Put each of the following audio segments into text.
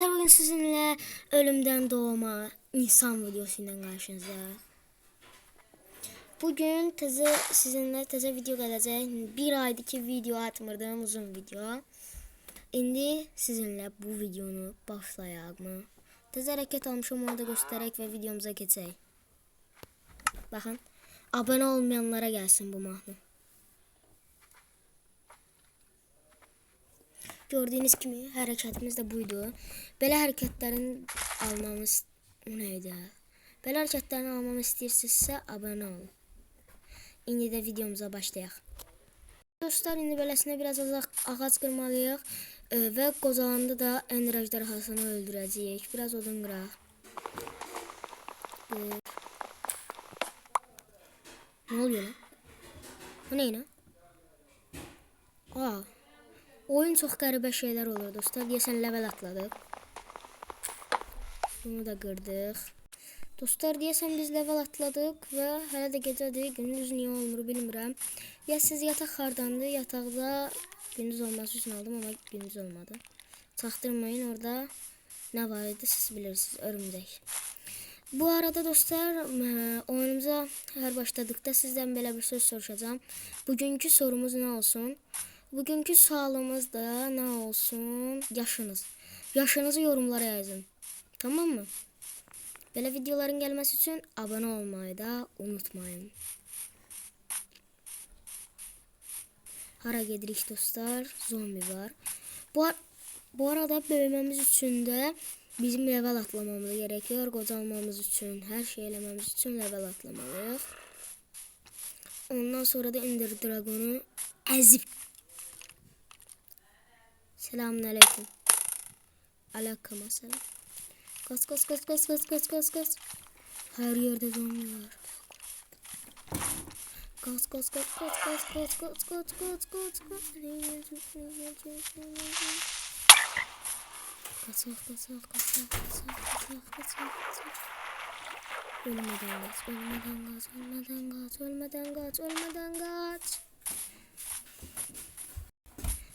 Bugün sizinle ölümden doğma insan videosuyla karşınızda. Bugün teze sizinle teze video gelecek. Bir aydaki video atmırdığım uzun video. İndi sizinle bu videonu başlayaq mı? Teze hareket almışım onu da göstererek ve videomuza geçelim. Bakın. Abone olmayanlara gelsin bu mahnı. Gördüğünüz kimi hərəkətimiz də buydu. Belə hərəkətlərin almamız o nə idi? Belə hərəkətlərin almamı istəyirsinizsə abunə olun. İndi də videomuza başlayaq. Dostlar, indi beləsinə biraz ağac qırmalıyıq e, və qozalanda da Enraj dərhasını öldürəcəyik. Biraz odun qıraq. E, Nə oluyor lan? Bu nə lan? Aa, Oyun çok qəribə şeyler olur dostlar. Deyəsən level atladıq. Bunu da qırdıq. Dostlar deyəsən biz level atladıq və hələ də gecədir. Gündüz niyə olmur bilmirəm. Ya siz yataq hardandı? Yataqda gündüz olması üçün aldım amma gündüz olmadı. Çaktırmayın orada nə var idi siz bilirsiniz. Örümcək. Bu arada dostlar eee, oyunumuza her başladıkta sizden böyle bir söz soracağım. Bugünkü sorumuz ne olsun? Bugünkü sualımız da ne olsun? Yaşınız. Yaşınızı yorumlara yazın. Tamam mı? Böyle videoların gelmesi için abone olmayı da unutmayın. Hara gedirik dostlar? Zombi var. Bu, bu arada bölmemiz için de bizim level atlamamız gerekiyor. Kocalmamız için, her şey elememiz için level atlamalıyız. Ondan sonra da Ender Dragon'u ezip Selamünaleyküm. Aleyküm selam. Kaç kaç kaç kaç kaç kaç kaç kaç. Her yerde var. Kaç kaç kaç kaç kaç kaç kaç kaç kaç kaç kaç. Kaçak kaçak kaçak kaçak kaçak kaçak kaçak. Ölmeden kaç, ölmeden kaç, ölmeden kaç, ölmeden kaç, ölmeden kaç.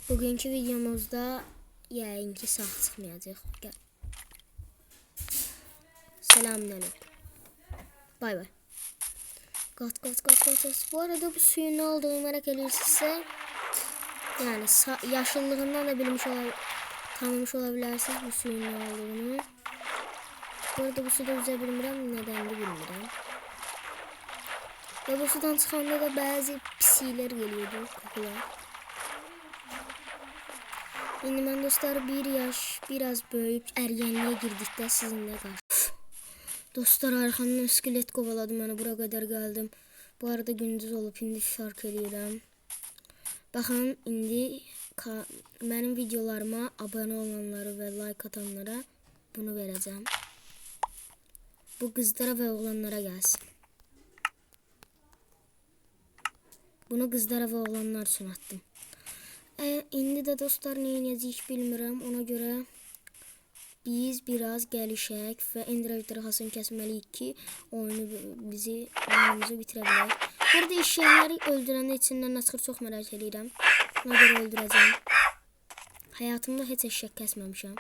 Bugünkü videomuzda yəqin ki sağ çıxmayacaq. Gəl. Selamünaleyküm. Bay bay. Qaç, qaç, qaç, qaç, qaç. Bu arada bu suyun nə olduğunu merak edirsinizsə, yəni yaşıllığından da bilmiş ola tanımış olabilirsiniz bu suyun nə olduğunu. Bu arada bu suda üzə bilmirəm, nədəndir bilmirəm. Və bu sudan çıxanda da bəzi pisliklər geliyordu, kokular. Şimdi ben dostlar bir yaş biraz böyük ergenliğe girdikdə sizinlə qarşı. Dostlar arxamdan skelet qovaladı məni hani bura qədər gəldim. Bu arada gündüz olub indi fark eləyirəm. Baxın indi mənim videolarıma abunə olanları və like atanlara bunu verəcəm. Bu qızlara və oğlanlara gəlsin. Bunu qızlara və oğlanlar üçün atdım. E, indi de dostlar ne inəcəyik bilmirəm. Ona görə biz biraz gəlişək və Ender ejderhasını kəsməliyik ki, oyunu bi- bizi oyunumuzu bitirə bilək. Burada işləyənləri öldürəndə içindən nə çıxır çox merak edirəm. Ona görə öldürəcəm. Həyatımda heç eşək kəsməmişəm.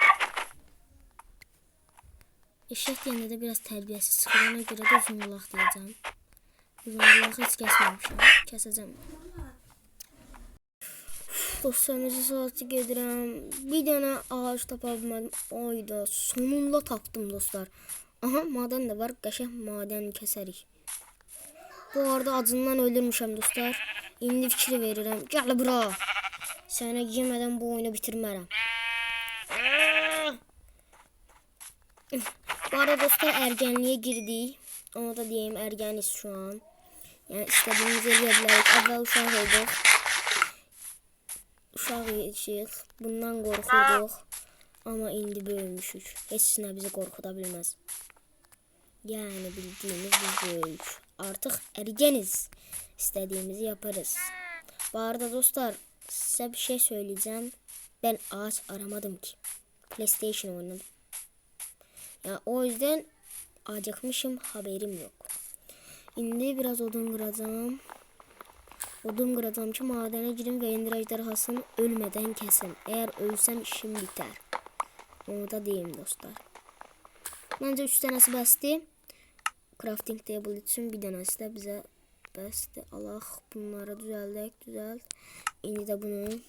Eşək deyəndə də biraz tərbiyəsiz çıxır. Ona görə də uzun qulaq deyəcəm. Uzun qulaq heç kəsməmişəm. Kəsəcəm. Dostlar necə saatçı gedirəm. Bir dənə ağac tapa bilmədim. Ayda sonunda tapdım dostlar. Aha maden də var. Qəşəng maden kəsərik. Bu arada acından ölürmüşəm dostlar. İndi fikir verirəm. Gəl bura. Sənə yemədən bu oyunu bitirmərəm. Bu arada dostlar ergenliğe girdik. Onu da diyeyim ergeniz şu an. Yani istediğimizi eləyə Əvvəl uşaq idik. İdik. Bundan qorxurduq. Amma indi böyümüşük. Heç nə bizi qorxuda bilməz. Yəni bildiyimiz biz böyük. Artıq ergeniz. İstediğimizi yaparız. Bu arada dostlar size bir şey söyleyeceğim. Ben ağaç aramadım ki. PlayStation oynadım. Ya o yüzden acıkmışım haberim yok. Şimdi biraz odun kıracağım. Kıracağım ki madene girin ve Ender ejderhasını ölmeden kesin. Eğer ölsem işim biter. Onu da deyim dostlar. Bence 3 tanesi bəsdir. Crafting table için bir tanesi de bize bəsdir. Allah bunları düzəldək, düzəld. İndi də bunu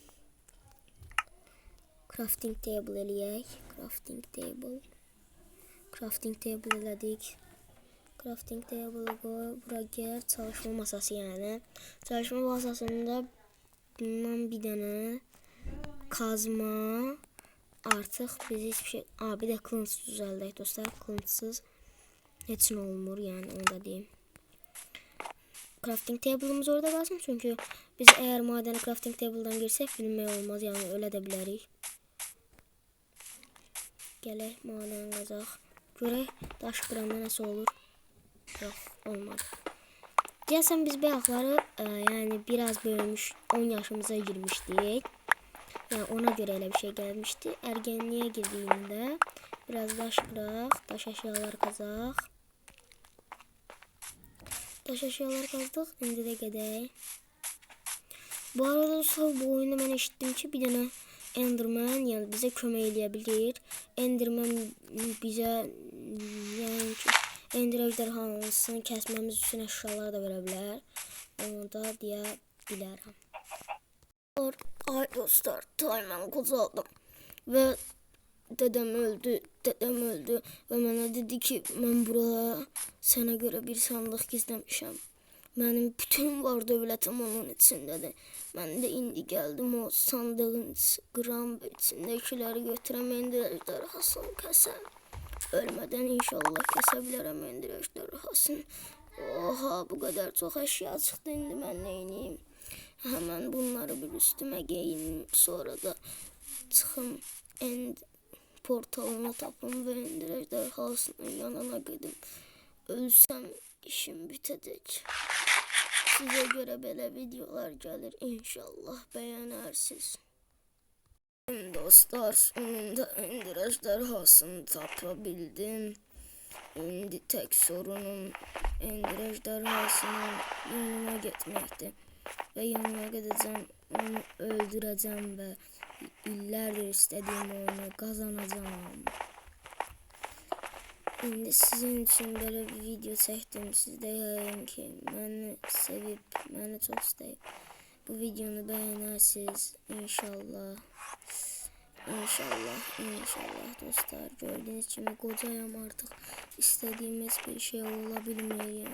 crafting table eləyək. Crafting table. Crafting table elədik. Crafting table'ı koy. Bura gel. Çalışma masası yani. Çalışma masasında bundan bir tane kazma artık biz hiçbir şey... Aa bir de kılıç düzeldek dostlar. Kılıçsız heç nə olmur yani onu da deyim. Crafting table'ımız orada kalsın çünkü biz eğer madeni crafting table'dan girsek bilmək olmaz yani öyle de bilərik. Gələk maden qazaq. Görək daş qıranda nəsə olur. Yok olmadı. Deyəsən biz bayaqları e, yani biraz böyümüş 10 yaşımıza girmiştik. Yani ona göre öyle bir şey gelmişti. Ergenliğe girdiğinde biraz daş kırak, taş eşyalar kazak. Taş eşyalar kazdık. Şimdi de gedək. Bu arada dostlar bu oyunda ben eşittim ki bir tane Enderman yani bize kömək eləyə bilir. Enderman bizə yəni ki Ender ejderhanısını kəsməmiz üçün əşyalar da verə bilər. Onu da deyə bilərəm. Ay dostlar, Tayman qocaldım ve dedem öldü, dedem öldü ve bana dedi ki ben burada sana göre bir sandık gizlemişim. Benim bütün var dövlətim onun içindədir. Mən də indi gəldim o sandığın və içindəkiləri götürəm indi ejderhasını kəsəm. Ölmədən inşallah kəsə bilərəm indi ejderhasını. Oha bu kadar çok eşya çıktı indi ben neyniyim. Hemen bunları bir üstüme giyinim. Sonra da çıxım end portalını tapım ve endir ejderhasının yanına gidim. Ölsem işim bitecek. Size göre belə videolar gelir inşallah beğenirsiniz. Dostlar sonunda endir ejderhasını tapabildim. Şimdi tek sorunum endir ejderhasının yanına gitmekti. Ve yanına gideceğim, onu öldüreceğim ve illerdir istediğim oyunu kazanacağım. Şimdi sizin için böyle bir video çektim. Siz de yayın ki beni sevip, beni çok isteyip bu videonu beğenirsiniz inşallah. İnşallah, inşallah dostlar. Gördüğünüz gibi kocayam artık istediğimiz bir şey olabilmiyor.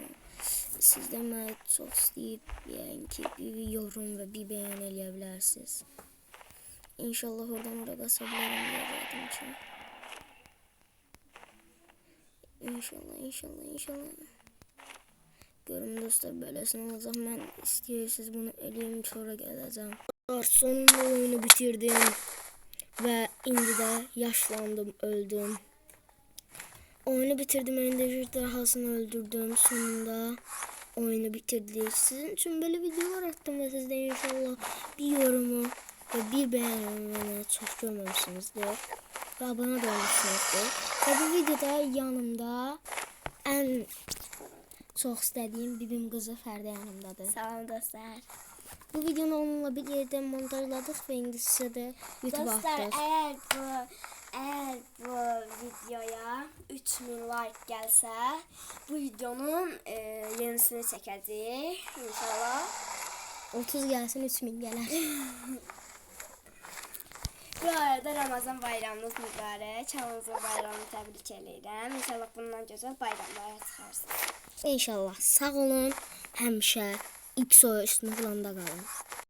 Siz de çok isteyip yani ki bir yorum ve bir beğen eleyebilirsiniz. İnşallah oradan oraya basabilirim diye zaten için. İnşallah, inşallah, inşallah. Görün dostlar böylesine olacak. Ben istiyorsanız bunu eleyim sonra geleceğim. Sonunda oyunu bitirdim. Ve indi de yaşlandım, öldüm. Oyunu bitirdim, Ender ejderhasını öldürdüm. Sonunda oyunu bitirdik. Sizin için böyle videolar attım ve siz de inşallah bir yorumu ve bir beğenmeni çok görmemişsinizdir. Ve abone de olmuşsunuzdur. Ve bu videoda yanımda en çok istediğim bibim kızı Ferdi yanımdadır. Sağ olun dostlar. Bu videonu onunla bir yerde montajladık ve indi size de YouTube'a Dostlar eğer bu eğer bu videoya 3000 like gelse bu videonun e, yenisini çəkəcəyik inşallah. 30 gelsin 3000 gelir. Bu arada Ramazan bayramınız mübarək. Hamınızın bayramını təbrik edirəm. İnşallah bundan gözəl bayramlara çıxarsınız. İnşallah sağ olun. Həmişə X üstünde kalın.